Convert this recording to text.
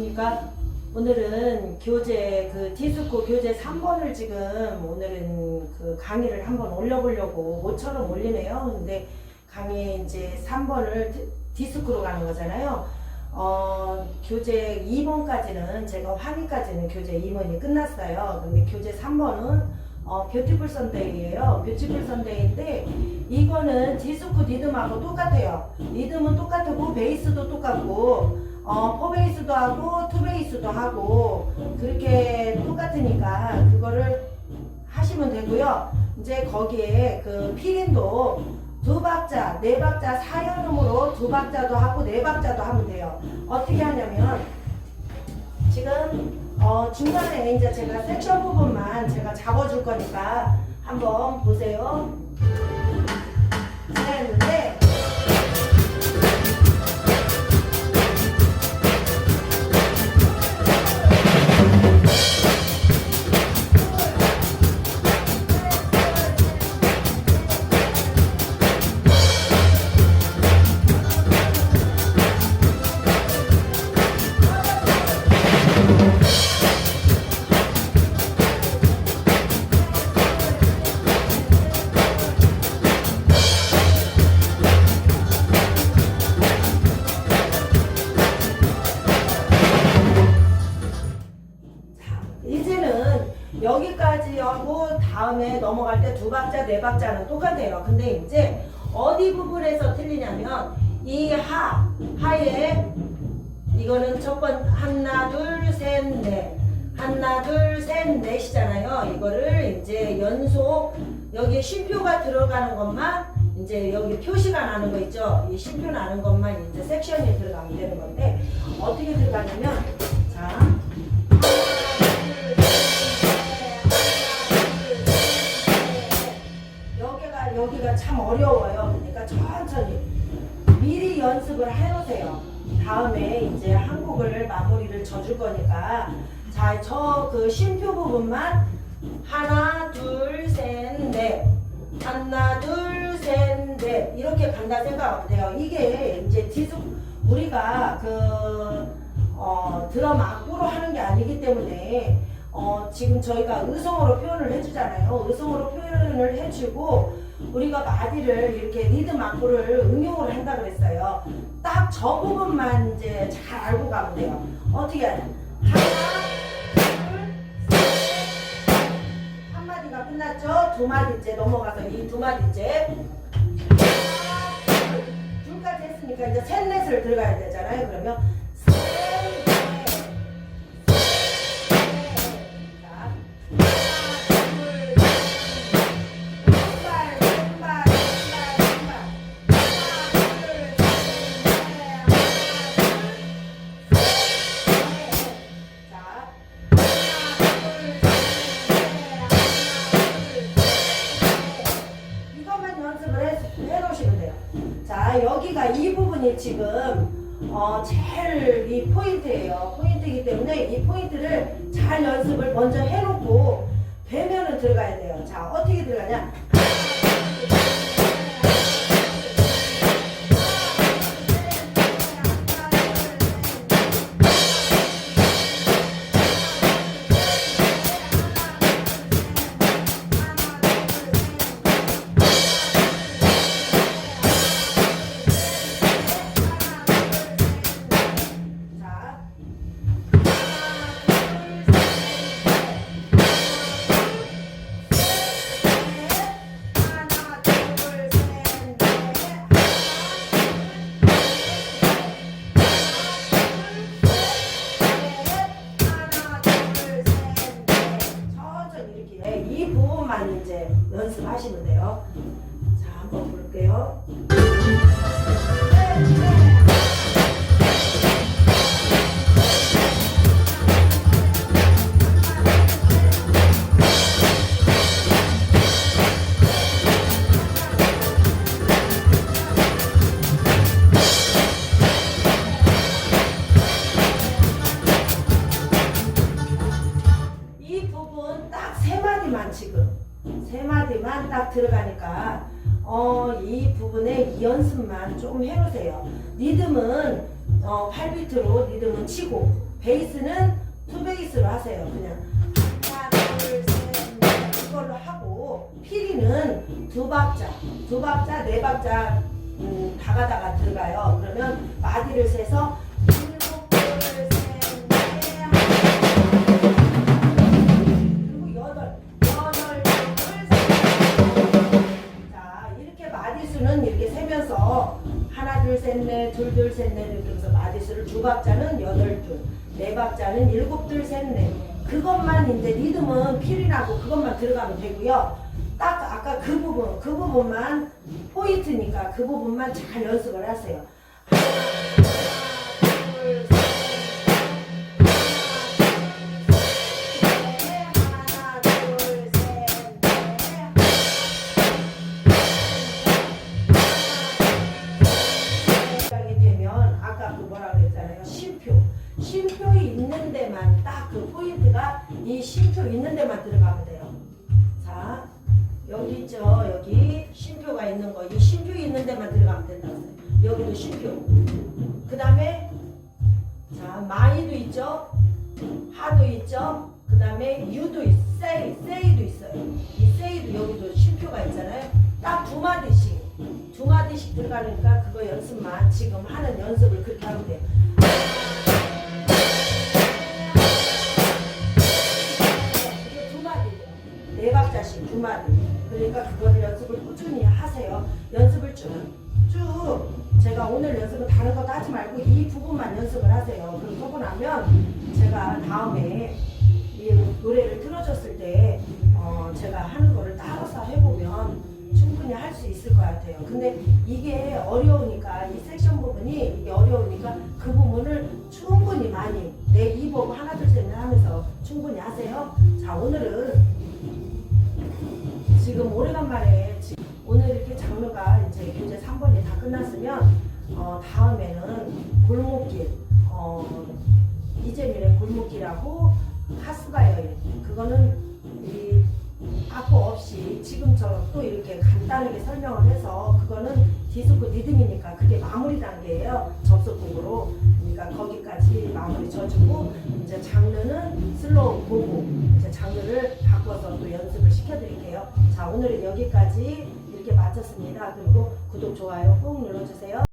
그러니까 오늘은 교재 그 디스코 교재 3번을 지금 오늘은 그 강의를 한번 올려보려고 모처럼 올리네요. 근데 강의 이제 3번을 디스코로 가는 거잖아요. 어, 교재 2번까지는 제가 환희까지는 교재 2번이 끝났어요. 근데 교재 3번은 어, 뷰티풀 선데이예요. 뷰티풀 선데이인데 이거는 디스코 리듬하고 똑같아요. 리듬은 똑같고 베이스도 똑같고 어, 포베이스도 하고 투베이스도 하고 그렇게 똑같으니까 그거를 하시면 되고요. 이제 거기에 그 필인도 두 박자, 네 박자 사연음으로 두 박자도 하고 네 박자도 하면 돼요. 어떻게 하냐면 지금 어, 중간에 이제 제가 섹션 부분만 제가 잡아줄 거니까 한번 보세요. 제가 했는데 넘어갈 때 두 박자 네 박자는 똑같아요. 근데 이제 어디 부분에서 틀리냐면 이 하, 하에 이거는 첫 번 하나 둘 셋 넷 하나 둘 셋 넷이잖아요. 이거를 이제 연속 여기 쉼표가 들어가는 것만 이제 여기 표시가 나는 거 있죠. 이 쉼표 나는 것만 이제 섹션에 들어가면 되는 건데 어떻게 들어가냐면 자 참 어려워요. 그러니까 천천히 미리 연습을 해놓으세요. 다음에 이제 한국을 마무리를 져줄 거니까 자 저 그 쉼표 부분만 하나 둘 셋 넷 하나 둘 셋 넷 이렇게 간다 생각하면 돼요. 이게 이제 디스 우리가 그 어, 드럼 악보로 하는 게 아니기 때문에 어, 지금 저희가 의성어로 표현을 해주잖아요. 의성어로 표현을 해주고 우리가 마디를 이렇게 리듬 악보를 응용을 한다 그랬어요. 딱 저 부분만 이제 잘 알고 가면 돼요. 어떻게 하냐? 한 마디가 끝났죠? 두 마디째 넘어가서 이 두 마디째. 둘까지 했으니까 이제 셋, 넷을 들어가야 되잖아요. 그러면 자, 여기가 이 부분이 지금 어, 제일 이 포인트예요. 포인트이기 때문에 이 포인트를 잘 연습을 먼저 해놓고 되면은 들어가야 돼요. 자, 어떻게 들어가냐? 이렇게 네, 이 부분만 이제 연습하시면 돼요. 자, 한번 볼게요. 마디만 지금 세 마디만 딱 들어가니까 어, 이 부분에 이 연습만 조금 해놓으세요. 리듬은 어, 8비트로 리듬은 치고 베이스는 투 베이스로 하세요. 그냥 하나, 둘, 셋, 넷 이걸로 하고 피리는 두 박자, 두 박자, 네 박자 음, 다가다가 들어가요. 그러면 마디를 세서 두 박자는 여덟 줄, 네 박자는 일곱, 둘, 셋, 넷. 그것만 이제 리듬은 필이라고 그것만 들어가면 되고요. 딱 아까 그 부분, 그 부분만 포인트니까 그 부분만 잘 연습을 하세요. 쉼표 있는 데만 딱 그 포인트가 이 쉼표 있는 데만 들어가면 돼요. 자, 여기 있죠. 여기 쉼표가 있는 거. 이 쉼표 있는 데만 들어가면 된다고 했어요. 여기도 쉼표. 그 다음에 자, 마이도 있죠. 하도 있죠. 그 다음에 유도 있, 세이, 세이도 있어요. 이 세이도 여기도 쉼표가 있잖아요. 딱 두 마디씩, 두 마디씩 들어가니까 그거 연습만 지금 하는 연습을 그렇게 하면 돼요. 마디. 그러니까 그거를 연습을 꾸준히 하세요. 연습을 쭉, 쭉. 제가 오늘 연습은 다른 것도 하지 말고 이 부분만 연습을 하세요. 그럼 하고 나면 제가 다음에 이 노래를 틀어줬을 때 어, 제가 하는 거를 따라서 해보면 충분히 할 수 있을 것 같아요. 근데 이게 어려우니까 이 섹션 부분이 이게 어려우니까 그 부분을 충분히 많이 내이 부분 하나 둘셋 하면서 충분히 하세요. 자 오늘은 다 끝났으면 어, 다음에는 골목길 어, 이재민의 골목길하고 하수가 여인 그거는 이 악보 없이 지금처럼 또 이렇게 간단하게 설명을 해서 그거는 디스코 리듬이니까 그게 마무리 단계예요. 접속곡으로. 그러니까 거기까지 마무리 쳐주고 이제 장르는 슬로우 보고 이제 장르를 바꿔서 또 연습을 시켜드릴게요. 자 오늘은 여기까지 이렇게 마쳤습니다. 그리고 구독 좋아요 꾹 눌러주세요